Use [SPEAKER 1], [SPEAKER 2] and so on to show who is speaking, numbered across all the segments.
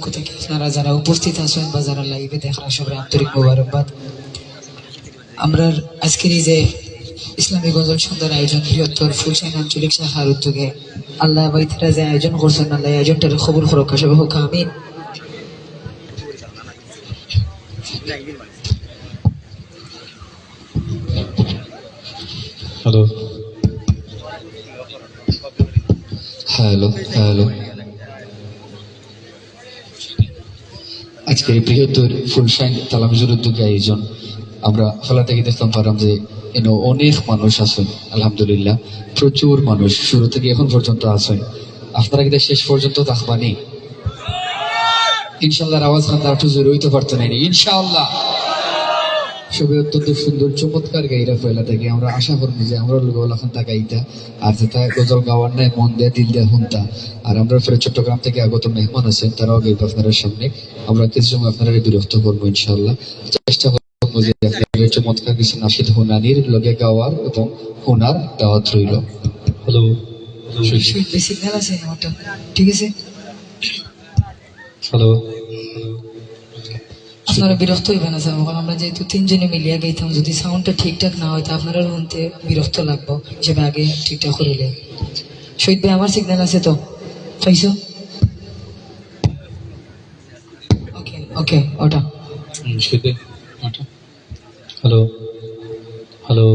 [SPEAKER 1] পক্ষ থেকে আপনারা যারা উপস্থিত আছেন বা যারা লাইভে দেখার সবাই আন্তরিক মোবারকবাদ। আমরা আজকের এই যে ইসলামী গজল সুন্দর আয়োজন, বৃহত্তর ফুলশাইন আঞ্চলিক শাখার উদ্যোগে আল্লাহ বাইতেরা যে আয়োজন করছেন, আল্লাহ আয়োজনটার খবর ফরকা সবাই হোক, আমিন।
[SPEAKER 2] হ্যালো হ্যালো হ্যালো আজকের এই বৃহত্তর ফুলশাইন তালামজুর উদ্যোগে আয়োজন আমরা ফলা থেকে দেখতাম পারলাম যে এন অনেক মানুষ আছেন, আলহামদুলিল্লাহ। প্রচুর মানুষ শুরু থেকে এখন পর্যন্ত আছেন। আপনারা কিন্তু শেষ পর্যন্ত থাকবানি? ইনশাল্লাহ আওয়াজ খান একটু জোরে হইতে পারতো ইনশাআল্লাহ। সবাই অত্যন্ত সুন্দর চমৎকার গাইরা ফেলা থাকে আমরা আশা করব যে আমরা লোক এখন তা গাইতা আর যেটা গজল গাওয়ার নাই মন দেয়া দিল দেয়া হুনতা আর আমরা ফের চট্টগ্রাম থেকে আগত মেহমান আছেন তারাও গাইব আপনাদের সামনে। আমরা কিছু সময় আপনারা বিরক্ত করব ইনশাল্লাহ চেষ্টা করব যে আপনাদের চমৎকার কিছু নাসিদ হুনানির লগে গাওয়ার এবং হুনার দাওয়াত রইল। হ্যালো
[SPEAKER 1] সিগন্যাল আছে ঠিক আছে?
[SPEAKER 2] হ্যালো
[SPEAKER 1] আপনারা বিরক্ত হইবেন না স্যার। কারণ আমরা যেহেতু তিনজনে মিলিয়ে গাইতাম যদি সাউন্ডটা ঠিকঠাক না হয় তা আপনারা শুনতে বিরক্ত লাগবো হিসেবে আগে ঠিকঠাক করিলে। শহীদ ভাই আমার সিগন্যাল আছে তো? পাইছো? ওকে ওকে ওটা।
[SPEAKER 2] Hello hello.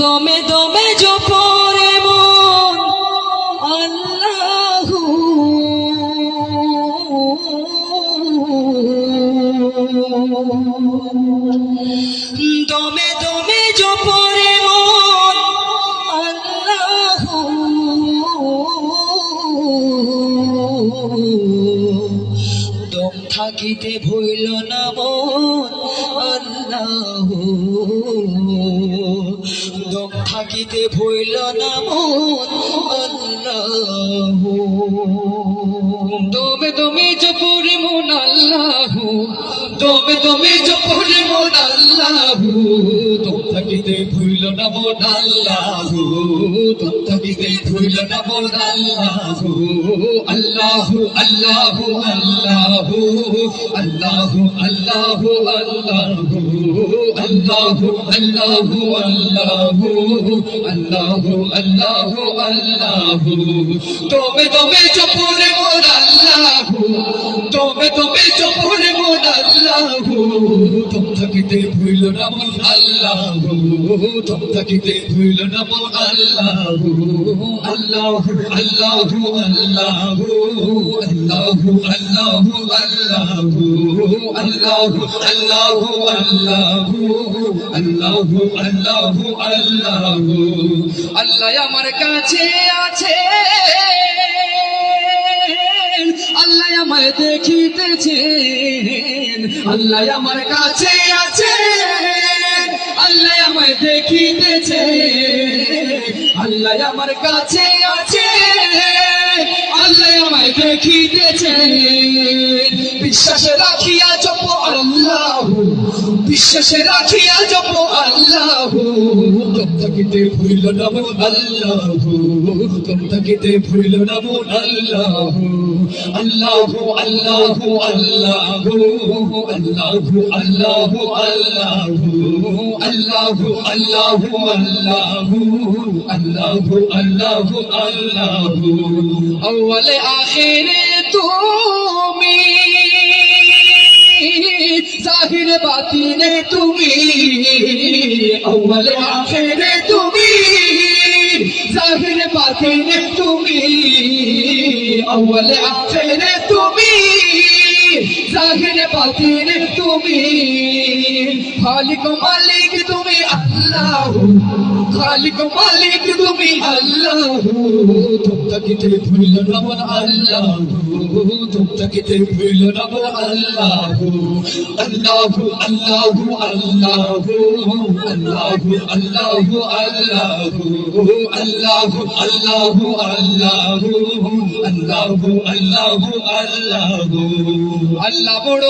[SPEAKER 1] দমে দমে জপরে মন আল্লাহ পিঠে ভোর দমে জপরে মন আল্লাহ দম থাকিতে ভইল না মন আল্লাহ দম থাকিতে ভইল না মন আল্লাহ আল্লাহ আল্লাহ আল্লাহ আল্লাহ আল্লাহ আল্লাহ আল্লাহ আল্লাহ আল্লাহ আল্লাহ আল্লাহ তবে তবে চপরে মোর আল্লাহ তবে তবে তোম থাকিতে ভুইল না মোর আল্লাহ তোম থাকিতে ভুইল না মোর আল্লাহ আল্লাহ আল্লাহ আল্লাহ আল্লাহ আল্লাহ আল্লাহ আল্লাহ আল্লাহ আল্লাহ আল্লাহ আল্লাহ আমার কাছে আছে আমায় দেখিতেছেন। আল্লাহ আমার কাছে আছে আল্লাহ আমায় দেখিতেছে আল্লাহ আমার কাছে আছে আল্লাহ আমায় দেখিতেছে বিশ্বাসে রাখিয়া চপ আল্লাহ। বিশ্বাসে রাখিয়া যাব আল্লাহ হুকুম থাকিতে ভুল না মন আল্লাহ হুকুম থাকিতে ভুল না মন আল্লাহ আল্লাহ আল্লাহ আল্লাহ আল্লাহ আল্লাহ আল্লাহ আল্লাহ আল্লাহ আল্লাহ আল্লাহ আল্লাহ আল্লাহ আল্লাহ আখিরে তো জাহির বাতিনে তুমি অমলে আখেরে তুমি, জাহির বাতিনে তুমি অমলে আখেরে তুমি, জাহির বাতিনে তুমি, খালিক মালিক তুমি আল্লাহ খালিক মালিক তুমি আল্লাহ তুম থাকিতে ভুইল না মন আল্লাহ তুম থাকিতে ভুইল না মন আল্লাহ আল্লাহ আল্লাহ আল্লাহ আল্লাহ আল্লাহ আল্লাহ আল্লাহ আল্লাহ আল্লাহ আল্লাহ আল্লাহ আল্লাহ আল্লাহ বড়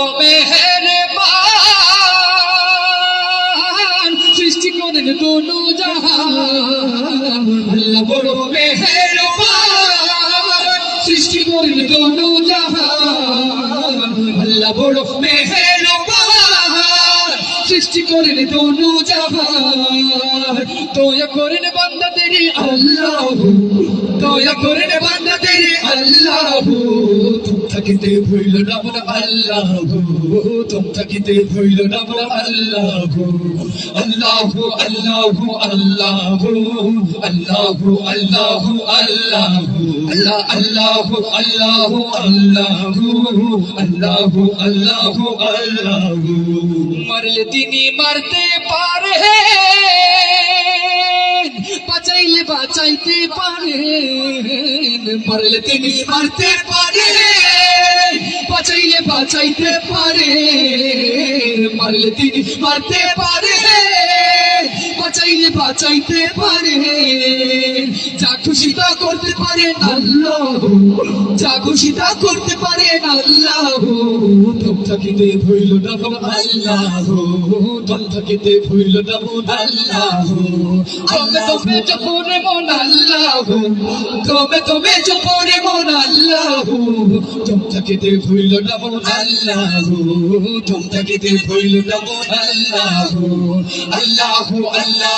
[SPEAKER 1] দিন দুলু আল্লাহ বড় মেহেরবান সৃষ্টি করলেন দুলু আল্লাহ বড় মেহেরবান সৃষ্টি করলেন দুলু জাহান। তো করেন বান্দা তেরি আল্লাহ। দয়া করেন বান্দা তেরি আল্লাহ তুম থাকিতে ভইল না বলা আল্লাহ তুম থাকিতে ভইল না বলা আল্লাহ আল্লাহ আল্লাহ আল্লাহ আল্লাহ আল্লাহ আল্লাহ আল্লাহ আল্লাহ আল্লাহ আল্লাহ আল্লাহ আল্লাহ আল্লাহ মারলে তিনি মারতে পারে বাঁচাইলে বাঁচাইতে পারে পারলে তিনি মারতে পারে। বাঁচাইলে বাঁচাইতে পারে মারলে তিনি মারতে পারে। বাঁচাইলে বাঁচাইতে পারে। যা খুশি তা করতে পারে আল্লাহ। যা খুশি তা করতে পারে আল্লাহ। থাকিতে ভইল না আল্লাহ। তোম থাকিতে ভইল না আল্লাহ। তবে তবে জপরে মন আল্লাহ। তবে তবে জপরে মন আল্লাহ। তোম থাকিতে ভইল না আল্লাহ। তোম থাকিতে ভইল না আল্লাহ। আল্লাহ আল্লাহ।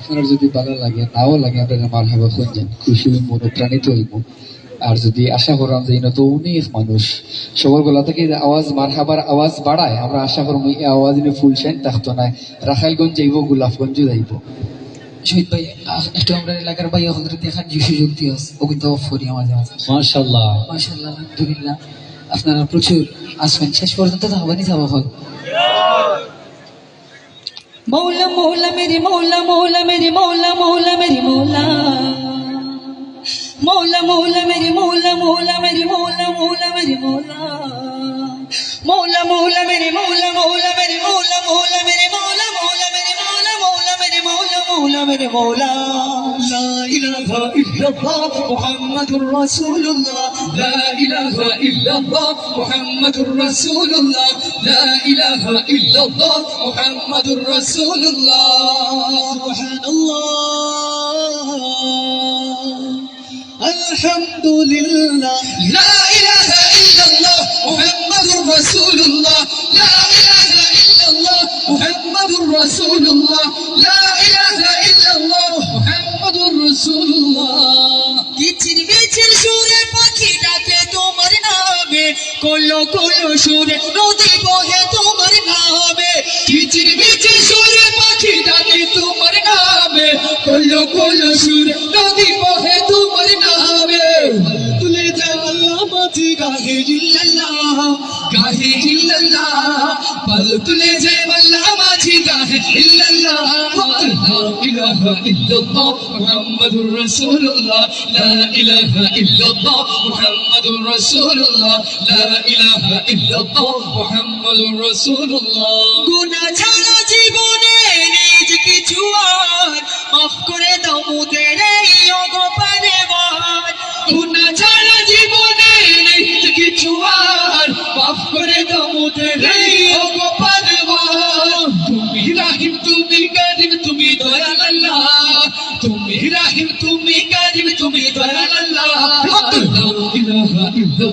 [SPEAKER 1] আপনার যদি ভালো লাগে নাও লাগে আপনারা মার হাবা খুঁজছেন খুশি হইব অনুপ্রাণিত হইব আর যদি আশা করলাম যে তো অনেক মানুষ সবার গলা থেকে আওয়াজ মার হাবার আওয়াজ বাড়ায় আমরা আশা করব এই আওয়াজ নিয়ে ফুল শাইন থাকতো না রাখাইলগঞ্জ যাইব গোলাপগঞ্জ যাইব।
[SPEAKER 3] শহীদ ভাই একটু আমরা এলাকার ভাই হজরত দেখার যে সুযোগ দিয়ে কিন্তু অফ করি মাঝে
[SPEAKER 1] মাশাল্লাহ
[SPEAKER 3] মাশাল্লাহ আলহামদুলিল্লাহ। আপনারা প্রচুর আসবেন শেষ পর্যন্ত থাকবেনই যাব হল মৌলা মৌলা মেরে মৌলা মৌলা মেরে মৌলা মৌলা মেরে মৌলা মৌলা মৌলা মেরে মৌলা মৌলা মেরে মৌলা মৌলা মেরে মৌলা মৌলা মৌলা মেরে মৌলা মৌলা মেরে মৌলা মৌলা মেরে মৌলা মৌলা মেরে مولا مولا من مولا. لا إله إلا الله محمد رسول الله. لا إله إلا الله محمد رسول الله. لا إله إلا الله محمد رسول الله. سبحان الله. الحمد لله. لا إله إلا الله محمد رسول الله الله محمد رسول الله لا إله إلا الله محمد رسول الله কিচির মিচির সুরে পাখি ডাকে তোমার নামে কলো কলো সুরে নদী বহে তোমার নামে কিচির মিচির সুরে পাখি ডাকে তোমার নামে কলো কলো সুরে নদী বহে তোমার নামে তুলে যা আল্লাহ মাঝি গাহে ইল্লাল্লাহ গাহে ইল্লাল্লাহ रुकने से वल्लाह माजीदा है इल्लल्लाह ला इलाहा इल्लल्लाह मुहम्मदुर रसूलुल्लाह ला इलाहा इल्लल्लाह मुहम्मदुर रसूलुल्लाह ला इलाहा इल्लल्लाह मुहम्मदुर रसूलुल्लाह गुनाह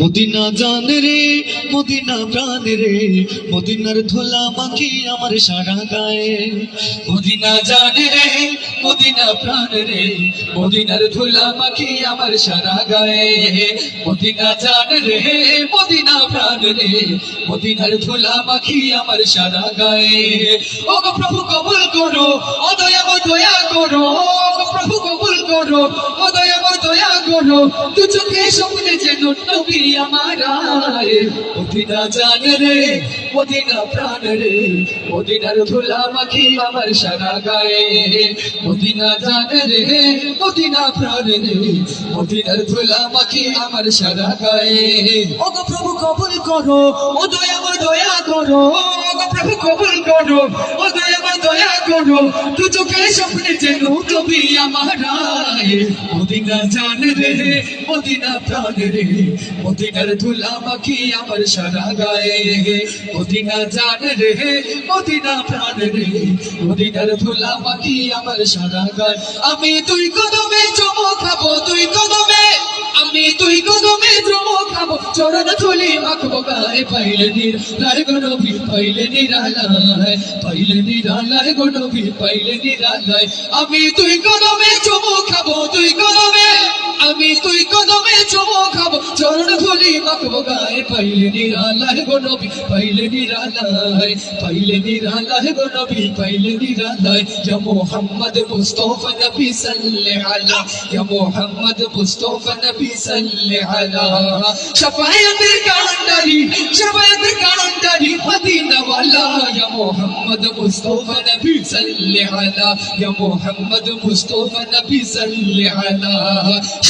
[SPEAKER 1] মদিনা জান রে, মদিনা প্রাণ রে, মদিনার ধুলা মাখি আমার সারা গায়ে। মদিনা জান রে, মদিনা প্রাণ রে, মদিনার ধুলা মাখি আমার সারা গায়ে। মদিনা জান রে, মদিনা প্রাণ রে, মদিনার ধুলা মাখি আমার সারা গায়ে। ও প্রভু কবুল করো ও দয়া করো প্রভু কবুল করো ও দয়া করো। তু চোখে স্বপ্নে যেন নবী আমার। মদিনা জান রে মদিনা প্রাণ রে ধুলা মাখি আমার সারা গায়ে। মদিনা জান রে, মদিনা প্রাণ ধুলা মাখি আমার সারা গায়ে। ও গো প্রভু, কবুল করো, ও দয়া ও দয়া করো। ও গো প্রভু, কবুল করো, ও দয়া ও দয়া করো। তু চোখে স্বপ্নে যেন নবী আমার। মদিনা জান রে, মদিনা প্রাণ রে, মদিনার ধুলা মাখি আমার সারা গায়ে। মদিনা জান রে, মদিনা প্রাণ রে। মদিনার ধুলা মাখি আমার সারা গায়ে। আমি তুই কদমে চমো খাব তুই কদমে। আমি তুই কদমে চমো খাব। চরণ ধুলি মাখবো গায়ে, পাইলে নির লায় গনবি পাইলে নিরালায় পাইলে নিরালায় গনবি পাইলে নিরালায় আমি তুই কদমে চমো খাব তুই কদমে। আমি তুই কদমে চমো খাব। চরণ ধুলি মাখবো, গায়ে পাইলে নিরালায় গনবি পাইলে নিরালায় পাইলে নিরালায় গনবি পাইলে নিরালায়। ইয়া মুহাম্মদ মুস্তাফা নবী সাল্লাল্লাহু আলা, ইয়া মুহাম্মদ মুস্তাফা নবী সাল্লাল্লাহু আলা। শাফায়াতের কান্ডারি শাফায়াতের কান্ডারি মদিনা ওয়ালা ইয়া মুহাম্মদ মুস্তাফা নবী সাল্লাল্লাহু আলা, ইয়া মুহাম্মদ মুস্তাফা নবী সাল্লাল্লাহু আলা।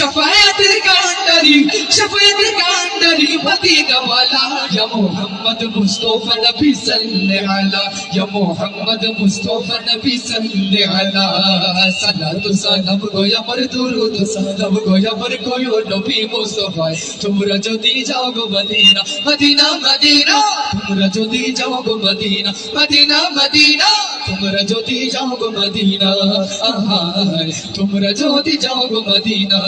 [SPEAKER 1] শাফায়াতের কান্ডারি শাফায়াতের কান্ডারি মদিনা ওয়ালা ইয়া মুহাম্মদ মুস্তাফা নবী সাল্লাল্লাহু আলা ইয়া মুহাম্মদ মুস্তাফা নবী সাল্লাল্লাহু আলা সালাতু সালাম গোয়া আমার দুরুদ সালাম গোয়া আমার কোয়ো নবী মুস্তাফা তোমরা যদি যাও গো মদিনা মদিনা মদিনা তোমরা যদি যাও গো মদিনা মদিনা মদিনা তোমরা যদি যাও গো মদিনা আহায় তোমরা যদি যাও গো মদিনা।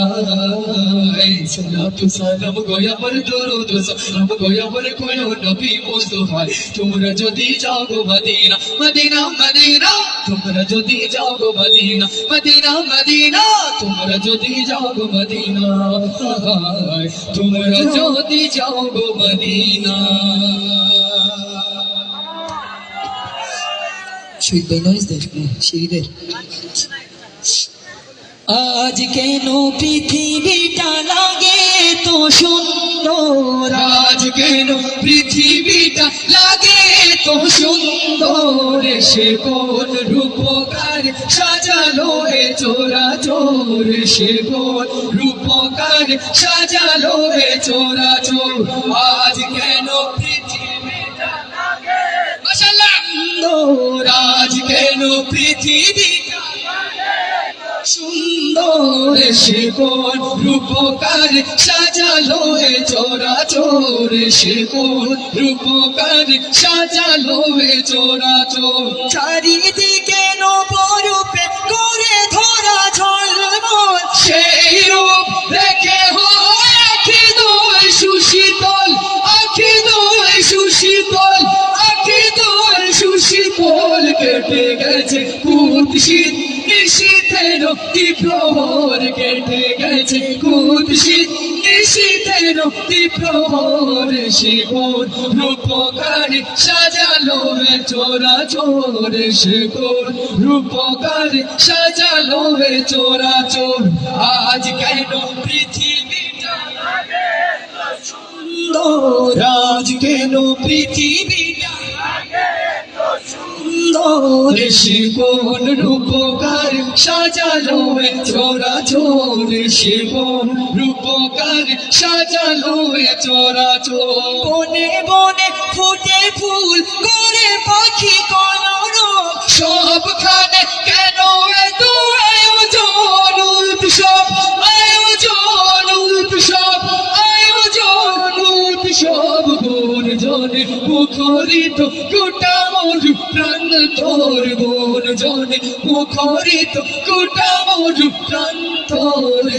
[SPEAKER 1] সালাতু সালাম গোয়া আমার দুরুদ সালাম গোয়া আমার কোয়ো নবী মুস্তাফা তোমরা যদি যাও গো মদিনা মদিনা মদিনা। তোমরা যদি যাও গো মদিনা মদিনা মদিনা। তোমরা যদি যাও গো মদিনা তোমরা যদি যাও গো মদিনা।
[SPEAKER 3] শহীদ ভাই নয়েজ দেখ শহীদের আজ কেন পৃথিবীটা লাগে তো সুন্দর?
[SPEAKER 1] আজ কেন পৃথিবীটা লাগে তো সুন্দর? সে কোন রূপকার সাজালো এ চোরা চোর? সে কোন রূপকার সাজালো এ চোরা চোর? আজ কেন আজ কেন পৃথিবী সুন্দর কোন রূপকার সাজালো এ চোরা চোর কোন রূপকার সাজালো এ চোরা চোর
[SPEAKER 3] চারিদিকে নবরূপে
[SPEAKER 1] গেছে কুৎসিত নিশীথের তীব্রহর কেটে গেছে কুৎসিত নিশীথের তীব্রহর শিবর রূপকার সাজালো এ চোরা চোর শিবর রূপকার সাজালো এ চোরা চোর। আজ কেন পৃথিবীটা সুন্দর? আজ কেন পৃথিবীটা সুন্দর সে কোন রূপকার সাজালো এ চোরা চোর সে কোন রূপকার সাজালো এ চোরা চোর
[SPEAKER 3] বনে বনে ফুটে ফুল করে পাখি কলরব।
[SPEAKER 1] সবখানে কেন এত আয়োজন উৎসব আয়োজন উৎসব আয়োজন উৎসব। গুণ জনে মুখরিত গোটা মরু প্রাণ জনে, মুখরিত কোটা মরু প্রাণ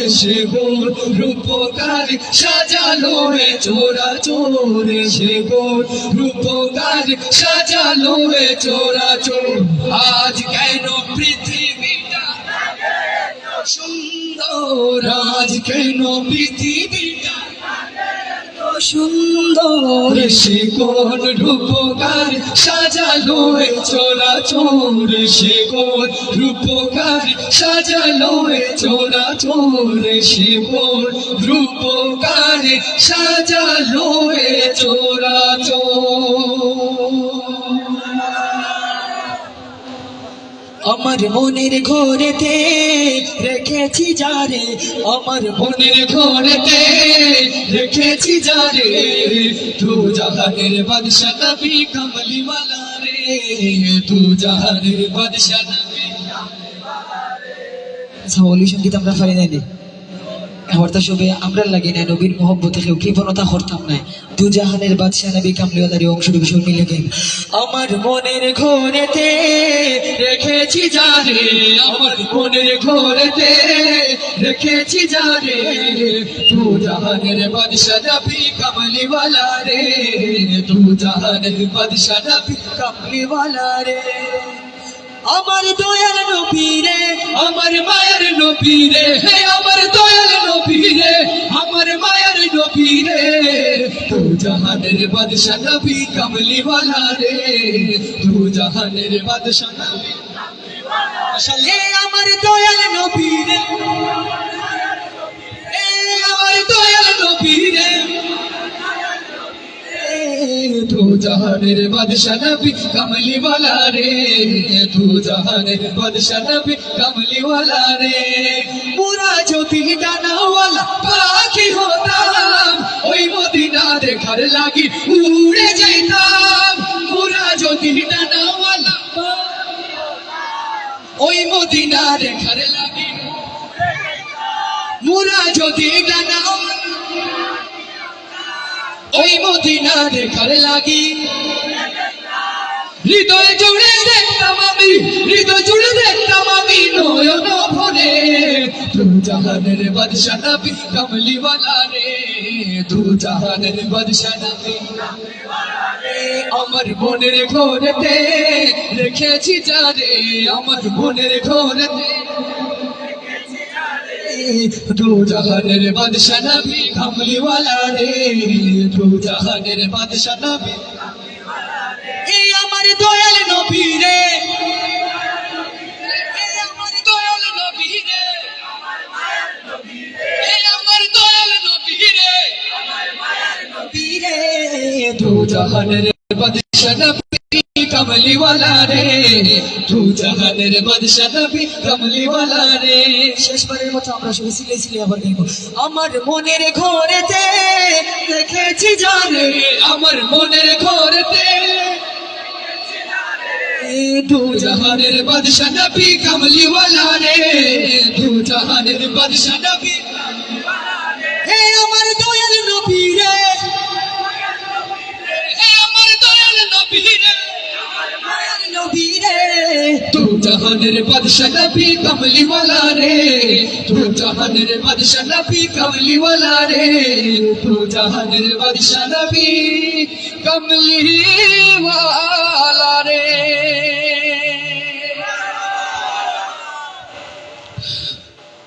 [SPEAKER 1] সে বোন, রূপকার সাজালো এ চোরা চোর সে বোন, রূপকার সাজালো এ চোরা চোর। আজ কেন পৃথিবীটা সুন্দর? আজ কেন পৃথিবীটা সুন্দর শিকোন কোন রূপকার সাজালো এ চোরা চোর শিকোন কোন রূপকার সাজালো এ চোরা চোর শিকোন কোন রূপকার সাজালো এ চোরা চোর আমার মনের ঘরেতে রেখেছি যারে, আমার মনের ঘরেতে রেখেছি যারে। তু জাহানের বাদশা নবী কমলি রে তু জাহানের বাদশা নবী
[SPEAKER 3] সাউলি সংগীত আমরা পারি নাই হর্তা সবে আমরা লাগি না নবীর মোহব্বতে কেউ কৃপণতা হরতাম নাই। দু জাহানের বাদশাহ নবী কামলিওয়ালারি অংশটুকু শর্মি লেখেন
[SPEAKER 1] আমার মনের ঘোরেতে রেখেছি যারে, আমার মনের ঘরেতে রেখেছি যারে, দু জাহানের বাদশাহ নবী কামলিওয়ালা রে, দু জাহানের বাদশাহ নবী কামলিওয়ালা রে। আমার দয়াল নবীরে, আমার মায়ের নবীরে, হে আমার দয়াল নবীরে, আমার মায়ের নবীরে। তু জাহানের বাদশা নবী কামলিওয়ালা রে তু জাহানের বাদশা নবী আসলে আমার দয়াল নবীরে আমার দয়াল নবীরে জাহানের বাদশা নবী কমলি ওয়ালা রে তু জাহানের বাদশা নবী কমলি ওয়ালা রে। পুরা জ্যোতি ডানা ওয়ালা পাখি হতাম, ওই মদিনা দেখার লাগি উড়ে যাইতাম পুরা জ্যোতি ডানা ওয়ালা ওই মদিনা দেখার লাগি মুরা জ্যোতি ডানা ওই মদিনা দেখার লাগি। হৃদয় জুড়ে দেখতাম আমি, হৃদয় জুড়ে দেখতাম আমি নয়ন ভরে তু জাহানের বাদশা নবী কমলি वाला রে তু জাহানের বাদশা নবী আমার মনের ঘরেতে রেখেছি যারে আমার মনের ঘরেতে। দু জাহানের বাদশা নবী, খামলিওয়ালা রে। দু জাহানের বাদশা নবী এই আমার দয়াল নবী রে। দু জাহানের বাদশা নবী কমলিওয়ালা রে। তু জাহানের বাদশা নবী কমলিওয়ালা রে।
[SPEAKER 3] শেষবারের মতো আমরা শুধু সিলে সিলে আবার গাইব।
[SPEAKER 1] আমার মনের ঘরেতে দেখেছি জানে আমার মনের ঘরেতে দু জাহানের বাদশা নবী কমলিওয়ালা রে। দু জাহানের বাদশা নবী হে আমার দয়াল নবী রে। হে আমার দয়াল নবী রে। জাহানের বাদশা নবী কমলি ওয়ালা রে তু জাহানের বাদশা নবী কমলি ওয়ালা রে তু জাহানের বাদশা নবী কমলি ওয়ালা রে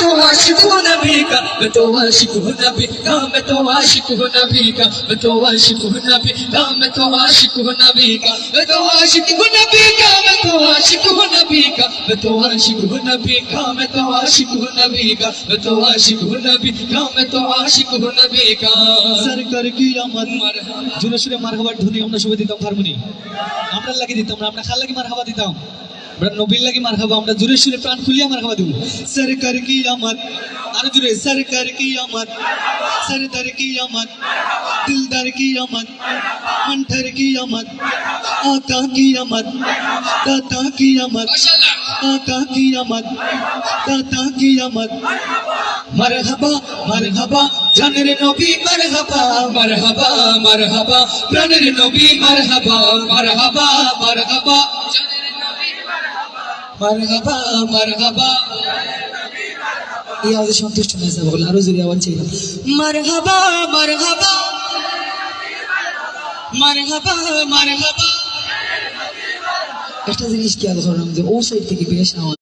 [SPEAKER 1] تو عاشق ہوں نبی کا میں تو عاشق ہوں نبی کا میں تو عاشق ہوں نبی کا میں تو عاشق ہوں نبی کا میں تو عاشق ہوں نبی کا میں تو عاشق ہوں نبی کا میں تو عاشق ہوں نبی کا میں تو عاشق ہوں نبی کا میں تو عاشق ہوں نبی کا میں تو عاشق ہوں نبی کا میں تو عاشق ہوں نبی کا
[SPEAKER 4] সরকার কি আমার জোরে সুরে মারহাবার ধ্বনি আমরা সবাই দিতাম হারমোনি আমরা লাগিয়ে দিতাম না আমরা খাল লাগিয়ে মারহাবা দিতাম আমরা নবীর লাগে মার খাব, আমরা জোরে সুরে প্রাণ খুলিয়া মার খাওয়া দেবো। সরকার কি আমার? আর জোরে সরকার কি আমার? সরদার কি আমার? দিলদার কি আমার? মন্ঠর কি আমার? আকা কি আমার? দাতা কি আমার?
[SPEAKER 1] আকা কি আমার? দাতা কি আমার? মারহাবা মারহাবা জানের নবী মারহাবা মারহাবা মারহাবা প্রাণের নবী মারহাবা মারহাবা মারহাবা জানের মারহাবা মারহাবা।
[SPEAKER 3] এই আওয়াজে সন্তুষ্ট হয়ে যাব আরও জোরে আওয়াজ চাইলাম।
[SPEAKER 1] মারহাবা মারহাবা। মারহাবা মারহাবা।
[SPEAKER 3] একটা জিনিস খেয়াল করলাম যে ও সাইড থেকে বেশ আওয়াজ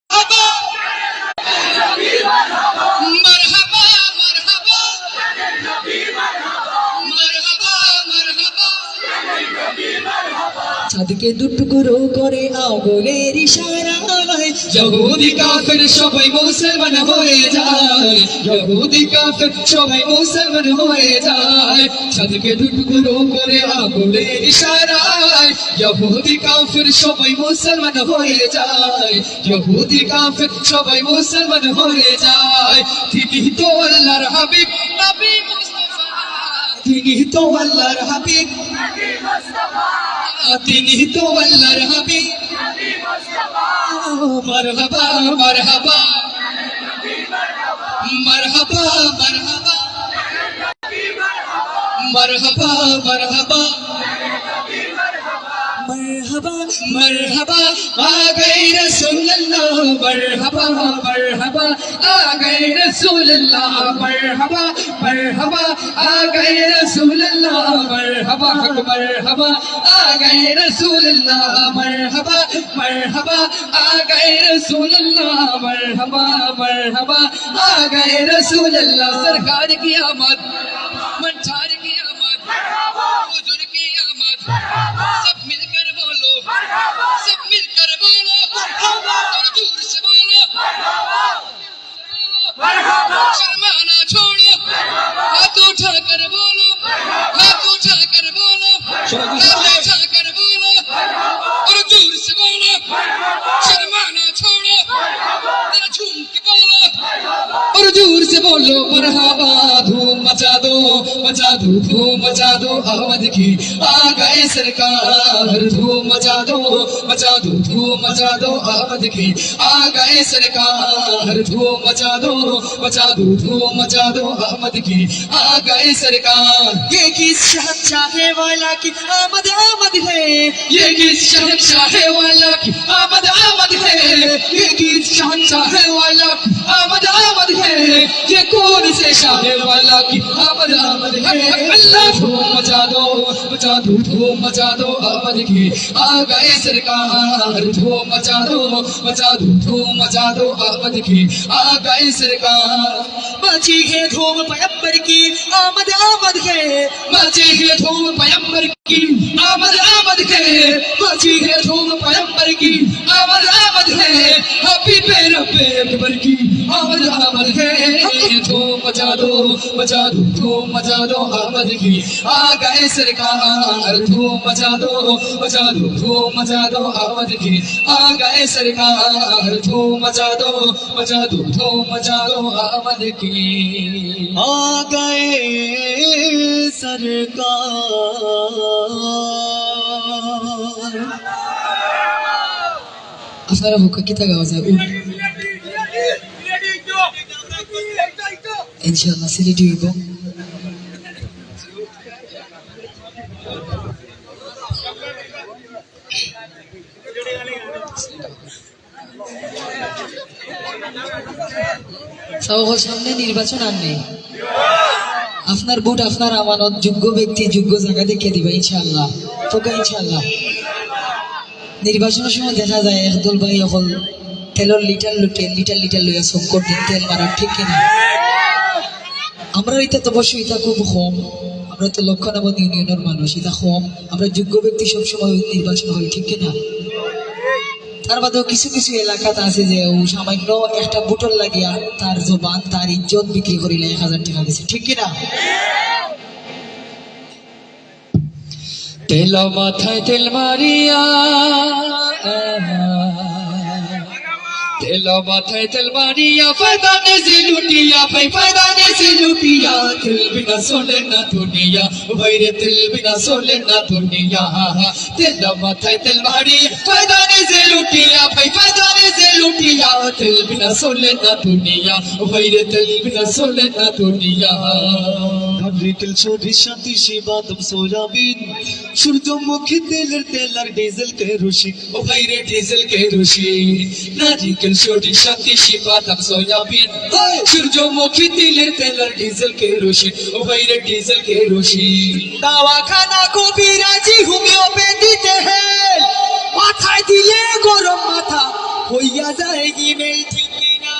[SPEAKER 3] চাঁদকে দুটুকরো করে আগুনের ইশারায়
[SPEAKER 1] কাফের সবাই মুসলমান হয়ে যায়। ইহুদি কাফের সবাই মুসলমান হয়ে যায়। চাঁদকে দুটুকরো করে আগুনের ইশারায় ইহুদি কাফের সবাই মুসলমান হয়ে যায়। ইহুদি কাফের সবাই মুসলমান হয়ে যায়। তিনি তো আল্লাহর হাবিব নবী মুস্তাফা তিনি তো আল্লাহর হাবিব। তিনি তো আল্লাহর হাবিব। মারহাবা মারহাবা। মারহাবা মারহাবা।
[SPEAKER 3] मरहबा
[SPEAKER 1] मरहबा आ गए रसूल अल्लाह मरहबा मरहबा आ गए रसूल अल्लाह मरहबा मरहबा आ गए रसूल अल्लाह मरहबा मरहबा आ गए रसूल अल्लाह मरहबा मरहबा आ गए रसूल अल्लाह मरहबा मरहबा आ गए रसूल सरकार की आमद मनचार की आमद बुज़ुर्ग की आमद सब Marhaba! Marhaba! Marhaba! Marhaba! Marhaba! Marhaba! Marhaba! और दूर छोड़ो बोलो। और से बोलो, मरहबा धूम मचा दो मचा दो, धूम मचा दो अहमद की आ गए सरकार, धूम मचा दो मचा दो, धूम मचा दो अहमद की आ गए सरकार, धूम मचा दो मचा दो, धूम मचा दो अहमद की आ गए सरकार।
[SPEAKER 3] ये किस शहंशाहे वाला की आमद आमद है
[SPEAKER 1] ये गीत शहनशाह वाला की आमद आमद है। ये गीत शहनशाह वाला की आमद आमद है। ये कौन से शाह वाला की आमद आमद है। अल्लाह धूम मचा दो मचा दो धूम मचा दो आमद की। आ गए सरकार धूम मचा दो मचा दो धूम मचा दो आमद की। आ गए सरकार।
[SPEAKER 3] मची है धूम पैगंबर की, आमद आमद है।
[SPEAKER 1] मची है धूम पैगंबर की, आमद आमद है। धूम पैगंबर की। आमद आमद है। हबीब रब्बे अकबर की। आमद आमद है। धूम मचा दो मचा दो, धूम मचा दो आमद की। आ गए सरकार, धूम मचा दो मचा दो, धूम मचा दो आमद की। आ गए सरकार, धूम मचा दो मचा दो, धूम मचा दो आमद की।
[SPEAKER 3] आ गए सरकार। আপনারা কি থাকা যাবে ইনশাআল্লাহ সিলেটি হইব সামনে নির্বাচন আর নেই আপনার ভোট আপনার আমানত যোগ্য ব্যক্তি যোগ্য জায়গা দেখে দিবে ইনশাল্লাহ তোকে ইনশাআল্লাহ নির্বাচনের সময় দেখা যায় একদল ভাই অকল তেলের লিটার লুটে লিটার লিটার লইয়া সংকট দিন তেল মারার ঠিক কিনা? আমরা এটা তো অবশ্যই, এটা খুব কম। আমরা তো লক্ষণাবাদ ইউনিয়নের মানুষ, এটা কম। আমরা যোগ্য ব্যক্তি সবসময় নির্বাচন হয় ঠিক কিনা? তার বাদেও কিছু কিছু এলাকাতে আছে যে, ও সামান্য একটা বুটল লাগিয়া তার জবান, তার ইজ্জত বিক্রি করিলে এক হাজার টাকা দিছে, ঠিক কিনা?
[SPEAKER 1] তেল মাথায় তেল মারিয়া তেল মাথায় তেল মারিয়া ফায়দানে সে লুটিয়া ভাই সে তেল বিনা সোলে না দুনিয়া ভাইরে তেল বিনা সোলে না দুনিয়া তেল মাথায় তেল মারিয়া ফায়দানে সে লুটিয়া ভাই ফায়দানে যে লুটিয়া তেল বিনা চলে না দুনিয়া ও ভাই রে তেল বিনা চলে না দুনিয়া
[SPEAKER 4] নারিকেল সরিষা তিসি বাদাম সোয়াবিন সূর্যমুখী তেলের তেল আর ডিজেল কেরোসিন
[SPEAKER 1] ও ভাই রে ডিজেল কেরোসিন নারিকেল সরিষা তিসি বাদাম সয়াবিন সূর্যমুখী তিলের তেল আর ডিজেল কেরোসিন ও ভাই রে ডিজেল কেরোসিন
[SPEAKER 4] দাওয়াখানা কবিরাজি হোমিওপ্যাথিতে হেল। মাথায় দিলে গরম মাথা হইয়া যায় ইমেল ঠিক কিনা